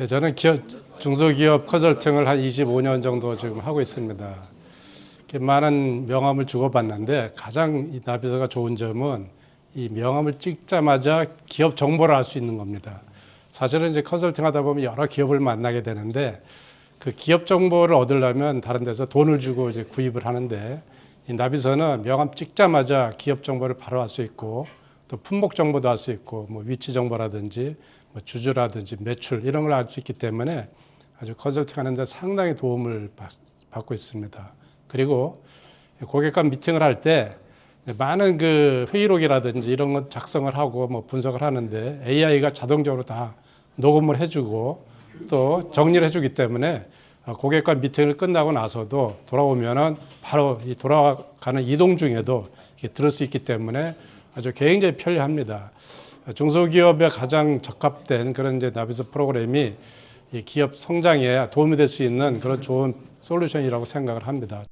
예, 저는 기업, 중소기업 컨설팅을 한 25년 정도 지금 하고 있습니다. 많은 명함을 주고받는데 가장 이 나비서가 좋은 점은 이 명함을 찍자마자 기업 정보를 알 수 있는 겁니다. 사실은 이제 컨설팅 하다 보면 여러 기업을 만나게 되는데 그 기업 정보를 얻으려면 다른 데서 돈을 주고 이제 구입을 하는데 이 나비서는 명함 찍자마자 기업 정보를 바로 알 수 있고 또 품목 정보도 알 수 있고 뭐 위치 정보라든지 뭐 주주라든지 매출 이런 걸 알 수 있기 때문에 아주 컨설팅 하는데 상당히 도움을 받, 받고 있습니다. 그리고 고객과 미팅을 할 때 많은 그 회의록이라든지 이런 것 작성을 하고 뭐 분석을 하는데 AI가 자동적으로 다 녹음을 해주고 또 정리를 해주기 때문에 고객과 미팅을 끝나고 나서도 돌아오면은 바로 이 돌아가는 이동 중에도 이렇게 들을 수 있기 때문에 아주 굉장히 편리합니다. 중소기업에 가장 적합된 그런 이제 나비스 프로그램이 이 기업 성장에 도움이 될 수 있는 그런 좋은 솔루션이라고 생각을 합니다.